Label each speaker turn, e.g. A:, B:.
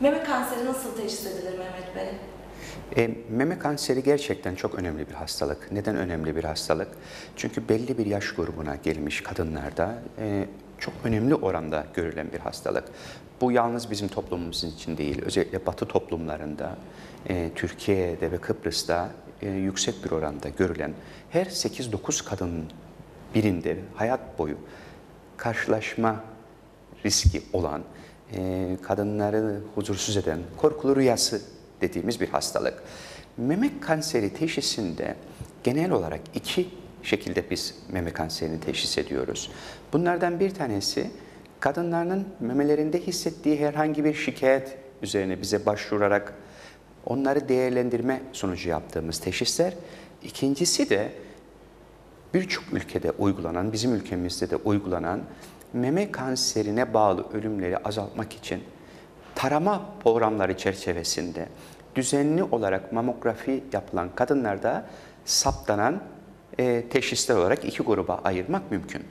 A: Meme kanseri nasıl teşhis edilir Mehmet Bey?
B: E, meme kanseri gerçekten çok önemli bir hastalık. Neden önemli bir hastalık? Çünkü belli bir yaş grubuna gelmiş kadınlarda e, çok önemli oranda görülen bir hastalık. Bu yalnız bizim toplumumuz için değil, özellikle Batı toplumlarında, e, Türkiye'de ve Kıbrıs'ta e, yüksek bir oranda görülen her 8-9 kadının birinde hayat boyu karşılaşma riski olan, e, kadınları huzursuz eden korkulu rüyası dediğimiz bir hastalık. Meme kanseri teşhisinde genel olarak iki şekilde biz meme kanserini teşhis ediyoruz. Bunlardan bir tanesi kadınların memelerinde hissettiği herhangi bir şikayet üzerine bize başvurarak onları değerlendirme sonucu yaptığımız teşhisler. İkincisi de birçok ülkede uygulanan, bizim ülkemizde de uygulanan meme kanserine bağlı ölümleri azaltmak için tarama programları çerçevesinde düzenli olarak mamografi yapılan kadınlarda saptanan e, teşhisler olarak iki gruba ayırmak mümkün.